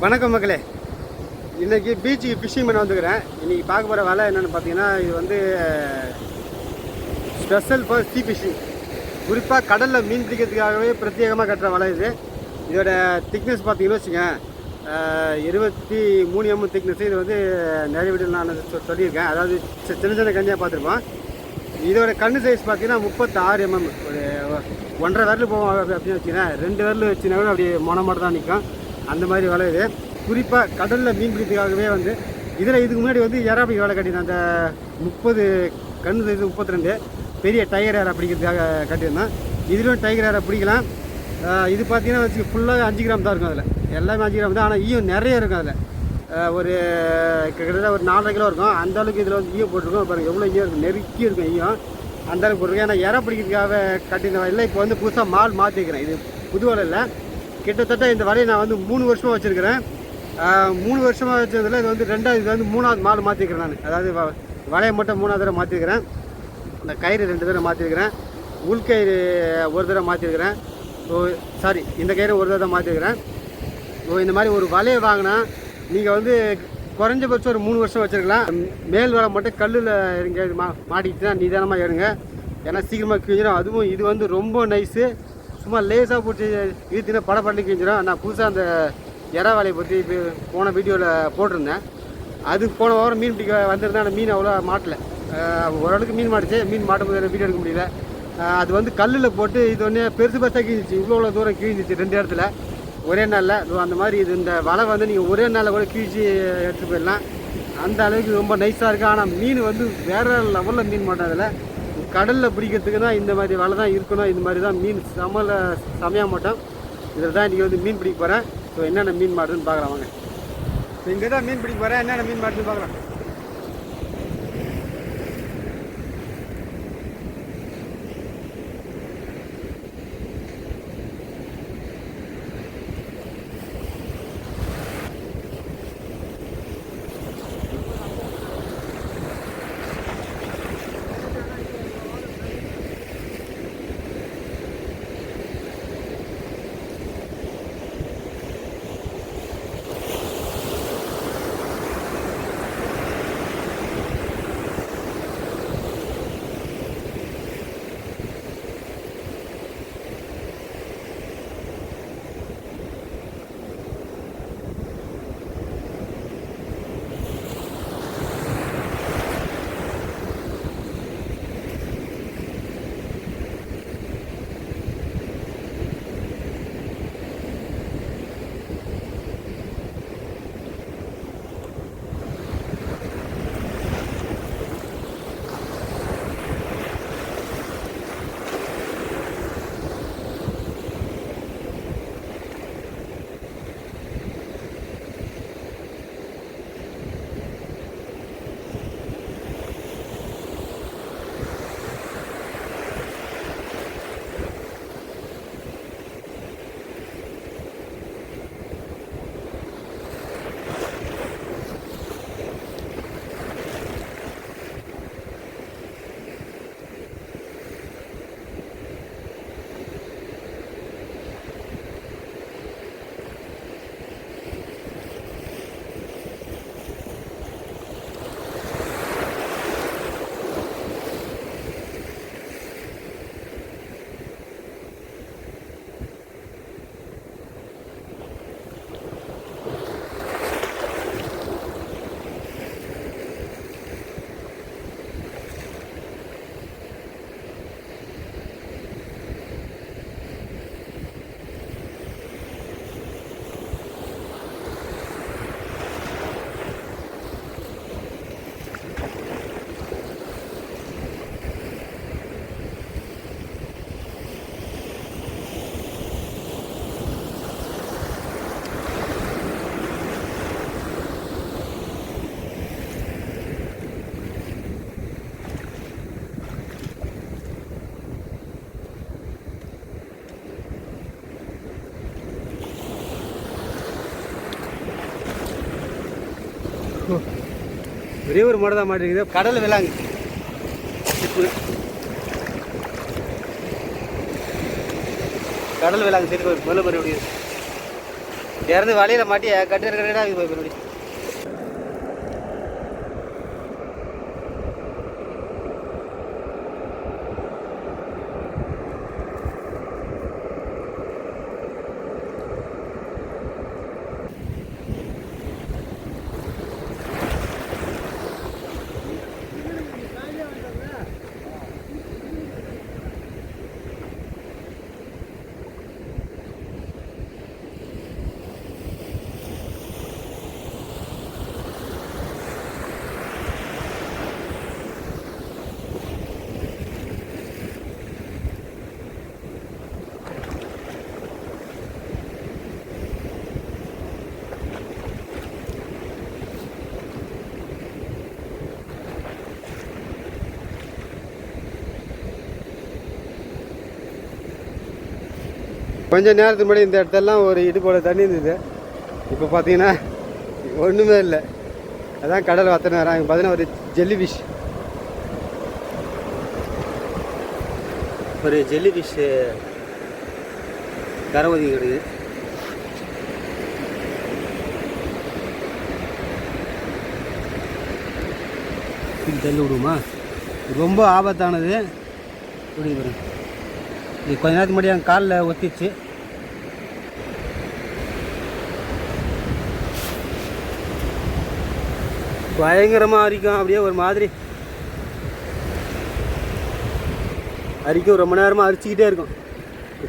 வணக்கம் மக்களே. இன்றைக்கி பீச்சுக்கு ஃபிஷிங் பண்ண வந்துக்கிறேன் இன்றைக்கி பார்க்க போகிற வலை என்னென்னு பார்த்தீங்கன்னா இது வந்து ஸ்பெஷல் ஃபார் சீ ஃபிஷிங் குறிப்பாக கடலில் மீன் பிடிக்கிறதுக்காகவே பிரத்யேகமாக கட்டுற வலை இது. இதோட திக்னஸ் பார்த்தீங்கன்னா வச்சுக்கோங்க இருபத்தி மூணு எம்எம் திக்னஸ் இது வந்து நிறைய வீடியோ நான் சொ- சொல்லியிருக்கேன். அதாவது சி- சின்ன சின்ன கஞ்சியாக பார்த்துருப்போம். இதோட கண்ணு சைஸ் பார்த்தீங்கன்னா முப்பத்தாறு எம்எம் ஒரு ஒன்றரை விரல் போவோம் அப்படின்னு வச்சுக்கோங்க. ரெண்டு விரல் வச்சுனா கூட அப்படியே மொன மட்டும் தான் நிற்கும் அந்த மாதிரி வலை குறிப்பாக கடலில் மீன் பிடிக்கிறதுக்காகவே வந்து இதில் இதுக்கு முன்னாடி வந்து எறாப்பி வலை கட்டியிருந்தேன். அந்த முப்பது கண் இது முப்பத்தி ரெண்டு பெரிய டைகர் ஏரா பிடிக்கிறதுக்காக கட்டியிருந்தேன். இதுலேயும் டைகர் ஏரா பிடிக்கலாம். இது பார்த்தீங்கன்னா வச்சு ஃபுல்லாக அஞ்சு கிராம் தான் இருக்கும் அதில். எல்லாமே அஞ்சு கிராம் தான். ஆனால் ஈயம் நிறைய இருக்கும் அதில். ஒரு கிட்டத்தட்ட ஒரு நாலரை கிலோ இருக்கும். அந்த அளவுக்கு இதில் வந்து ஈயம் போட்டிருக்கோம். பாருங்கள் எவ்வளோ ஈயம் இருக்கும் நெருக்கி இருக்கும் ஈயம். அந்த அளவுக்கு போட்டிருக்கேன் ஏன்னா இறை பிடிக்கிறதுக்காக கட்டின இல்லை இப்போ வந்து புதுசாக மால் மாற்றிக்கிறேன் இது புது வலை இல்லை. கிட்டத்தட்ட இந்த வலையை நான் வந்து மூணு வருஷமாக வச்சுருக்கிறேன். மூணு வருஷமாக வச்சதில் இது வந்து ரெண்டாவது இது வந்து மூணாவது மாடு மாற்றிக்கிறேன் நான். அதாவது வ- வலையை மட்டும் மூணாவது தடவை மாற்றிருக்கிறேன் இந்த கயிறு ரெண்டு தடவை மாற்றிருக்கிறேன் உள்கயிறு ஒரு தடவை மாற்றிருக்கிறேன் ஸோ சாரி இந்த கயிறு ஒரு தடவை மாற்றிருக்கிறேன் ஸோ இந்த மாதிரி ஒரு வலையை வாங்கினா நீங்கள் வந்து குறைஞ்சபட்சம் ஒரு மூணு வருஷம் வச்சுருக்கலாம். மேல் வலை மட்டும் கல்லில் இருங்க மா மாட்டிக்கிட்டு தான் நிதானமாக ஏறுங்க. ஏன்னா சீக்கிரமாக கிழிஞ்சிடும் அதுவும் இது வந்து ரொம்ப நைஸு சும்மா லேசாக பிடிச்சி இழுத்தினா படப்படலி கிழிஞ்சிடும் நான் புதுசாக அந்த இறா வேலையை பற்றி போன வீடியோவில் போட்டிருந்தேன். அதுக்கு போன வாரம் மீன் பிடிக்க வந்திருந்தேன் ஆனால் மீன் அவ்வளோ மாட்டலை. ஓரளவுக்கு மீன் மாட்டுச்சு. மீன் மாட்டும் போது வீடியோ எடுக்க முடியல. அது வந்து கல்லில் போட்டு இது ஒன்றே பெருசு பெருசாக கிழிஞ்சிச்சு இவ்வளோ இவ்வளோ தூரம் கிழிஞ்சிச்சு ரெண்டு இடத்துல. ஒரே நாளில். அந்த மாதிரி இது இந்த வலை வந்து நீங்கள் ஒரே நாளில் கூட கிழிச்சு எடுத்துகிட்டு போயிடலாம். அந்த அளவுக்கு ரொம்ப நைஸாக இருக்குது ஆனால் மீன் வந்து வேறு லெவலில் மீன் மாட்டோம் அதில் கடலில் பிடிக்கிறதுக்கு தான் இந்த மாதிரி வலை தான் இருக்கணும். இந்த மாதிரி தான் மீன் சமல சமையாக மாட்டோம். இதில் தான் இன்றைக்கி வந்து மீன் பிடிக்க போகிறேன் ஸோ என்னென்ன மீன் மாடுதுன்னு பார்க்கலாம் வாங்க. இங்கே தான் மீன் பிடிக்க போகிறேன் என்னென்ன மீன் மாடுதுன்னு பார்க்கலாம். ஒரே ஒரு மாடு தான் மாட்டிருக்குது கடல் விலாங்கு. கடல் விலாங்கு சரி முதல்ல மறுபடியும். இறந்து வலையில் மாட்டி கட்டு கட்டா போய் மறுபடியும். கொஞ்ச நேரத்துக்கு முன்னாடி இந்த இடத்தெல்லாம் ஒரு இடுப்போட தண்ணி இருந்தது. இப்போ பார்த்தீங்கன்னா ஒன்றுமே இல்லை. அதான் கடல் வத்தனை வராங்க பார்த்தீங்கன்னா ஒரு ஜெல்லி ஃபிஷ் ஒரு ஜெல்லி ஃபிஷ் கரை கிடக்குது. இது தள்ளி விடுமா ரொம்ப ஆபத்தானது. இப்படி இது கொஞ்ச நேரத்துக்கு முன்னாடி என் காலில் ஒத்திச்சு. பயங்கரமாக அரிக்கும். அப்படியே ஒரு மாதிரி அரிக்கும். ரொம்ப நேரமாக அரிச்சிக்கிட்டே இருக்கும்.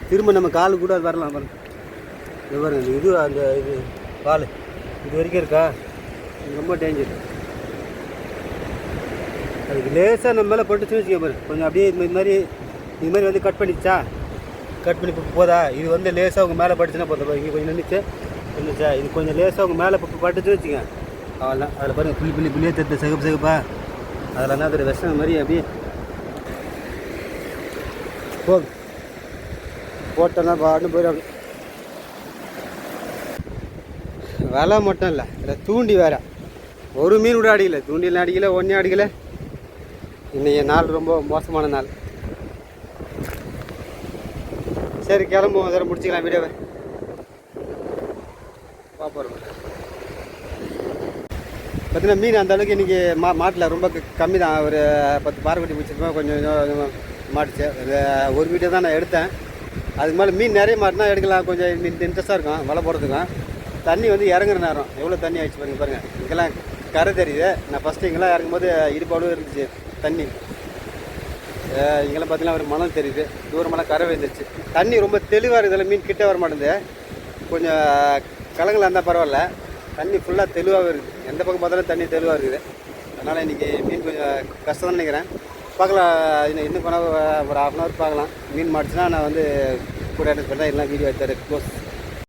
திரும்ப நம்ம கால் கூட அது வரலாம் பாருங்க. இது பாருங்க இது அந்த இது கால் இது வரைக்கும் இருக்கா? ரொம்ப டேஞ்சர் அதுக்கு லேசாக நம்ம மேலே பட்டுச்சுன்னு வச்சுக்கோங்க பாரு கொஞ்சம் அப்படியே இந்த இது மாதிரி இது மாதிரி வந்து கட் பண்ணிச்சா கட் பண்ணி இப்போ போதா? இது வந்து லேசாக உங்கள் மேலே பட்டுச்சுன்னா போதும். இங்கே கொஞ்சம் நின்றுச்சு நின்றுச்சா இது கொஞ்சம் லேசாக உங்கள் மேலே இப்போ பட்டுச்சுன்னு வச்சுங்க அவ்வளோதான் அதில் பாருங்கள் புள்ளி புள்ளி புள்ளியே தெரிஞ்ச சிகப்பு சிகப்பா. அதில் என்ன ஒரு விஷம் மாதிரி அப்படியே போதும் போட்டோன்னா பாட்டு போயிடும் விலை மட்டும் இல்லை. இதில் தூண்டி வேற. ஒரு மீன் கூட அடிக்கல. தூண்டிலாம் அடிக்கல ஒன்றே அடிக்கல. இன்றைய நாள் ரொம்ப மோசமான நாள். சரி கிளம்புவோம். சார் முடிச்சுக்கலாம் வீடியோவை. பார்ப்போம் பார்த்தீங்கன்னா மீன் அந்த அளவுக்கு இன்றைக்கி மா மாட்டில் ரொம்ப கம்மி தான் ஒரு பத்து பாறைக்குட்டி பிடிச்சிருப்போம் கொஞ்சம் மாட்டுச்சு. ஒரு வீடியோ தான் நான் எடுத்தேன். அதுக்கு மேலே மீன் நிறைய மாட்டினா எடுக்கலாம். கொஞ்சம் இன்ட்ரெஸ்ட்டாக இருக்கும். வலை போடுறதுக்கும். தண்ணி வந்து இறங்குற நேரம். எவ்வளோ தண்ணி ஆயிடுச்சு பாருங்க பாருங்கள் இங்கெல்லாம் கரை தெரியுது. நான் ஃபஸ்ட்டு இங்கெல்லாம் இறங்கும்போது இடுப்பாலும் இருந்துச்சு. தண்ணி. இங்கெல்லாம் பார்த்தீங்கன்னா ஒரு மணல் தெரியுது. தூரமெல்லாம் கரை வந்துருச்சு தண்ணி ரொம்ப தெளிவாக இருக்குது மீன் கிட்டே வர மாட்டேங்குது. கொஞ்சம் கலங்களாக இருந்தால் பரவாயில்ல. தண்ணி ஃபுல்லாக தெளிவாகவே இருக்குது. எந்த பக்கம் பார்த்தாலும் தண்ணி தெளிவாக இருக்குது. அதனால் இன்றைக்கி மீன் கொஞ்சம் கஷ்டம் தான் நினைக்கிறேன். பார்க்கலாம். இன்னும் இன்னும் பண்ண ஒரு ஹாஃப் அன் ஹவர் பார்க்கலாம். மீன் மாட்டுச்சுன்னா நான் வந்து கூட அட்டன் பண்ணால் எல்லாம் வீடியோ எடுத்து க்ளோஸ்